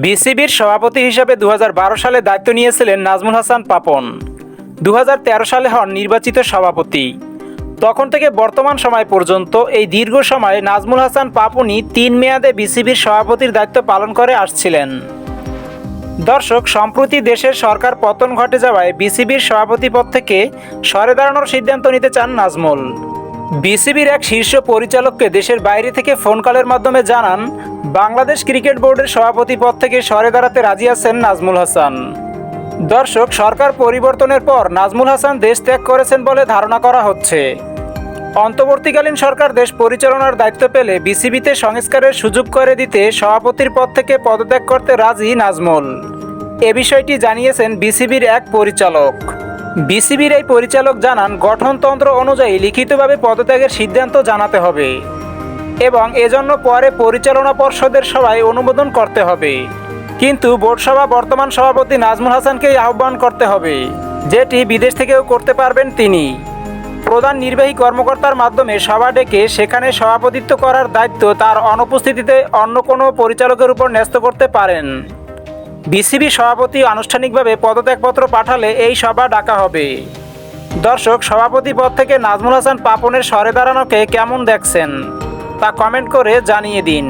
বিসিবির সভাপতি হিসেবে দু হাজার বারো সালে দায়িত্ব নিয়েছিলেন নাজমুল হাসান পাপন। দু হাজার তেরো সালে হন নির্বাচিত সভাপতি। তখন থেকে বর্তমান সময় পর্যন্ত এই দীর্ঘ সময়ে নাজমুল হাসান পাপনই তিন মেয়াদে বিসিবির সভাপতির দায়িত্ব পালন করে আসছিলেন। দর্শক, সম্প্রতি দেশের সরকার পতন ঘটে যাওয়ায় বিসিবির সভাপতি পদ থেকে সরে দাঁড়ানোর সিদ্ধান্ত নিতে চান নাজমুল। বিসিবির এক শীর্ষ পরিচালককে দেশের বাইরে থেকে ফোন কলের মাধ্যমে জানান, বাংলাদেশ ক্রিকেট বোর্ডের সভাপতি পদ থেকে সরে দাঁড়াতে রাজি আছেন নাজমুল হাসান। দর্শক, সরকার পরিবর্তনের পর নাজমুল হাসান দেশ ত্যাগ করেছেন বলে ধারণা করা হচ্ছে। অন্তর্বর্তীকালীন সরকার দেশ পরিচালনার দায়িত্ব পেলে বিসিবিতে সংস্কারের সুযোগ করে দিতে সভাপতির পদ থেকে পদত্যাগ করতে রাজি নাজমুল। এ বিষয়টি জানিয়েছেন বিসিবির এক পরিচালক। বিসিবির এই পরিচালক জানান, গঠনতন্ত্র অনুযায়ী লিখিতভাবে পদত্যাগের সিদ্ধান্ত জানাতে হবে এবং এজন্য পরে পরিচালনা পর্ষদের সভায় অনুমোদন করতে হবে। কিন্তু বোর্ড সভা বর্তমান সভাপতি নাজমুল হাসানকেই আহ্বান করতে হবে, যেটি বিদেশ থেকেও করতে পারবেন তিনি। প্রধান নির্বাহী কর্মকর্তার মাধ্যমে সভা ডেকে সেখানে সভাপতিত্ব করার দায়িত্ব তার অনুপস্থিতিতে অন্য কোনো পরিচালকের উপর ন্যস্ত করতে পারেন। বিসিবি সভাপতি আনুষ্ঠানিকভাবে পদত্যাগপত্র পাঠালে এই সভা ডাকা হবে। দর্শক, সভাপতি পদ থেকে নাজমুল হাসান পাপনের সরে দাঁড়ানোকে কেমন দেখছেন, তা কমেন্ট করে জানিয়ে দিন।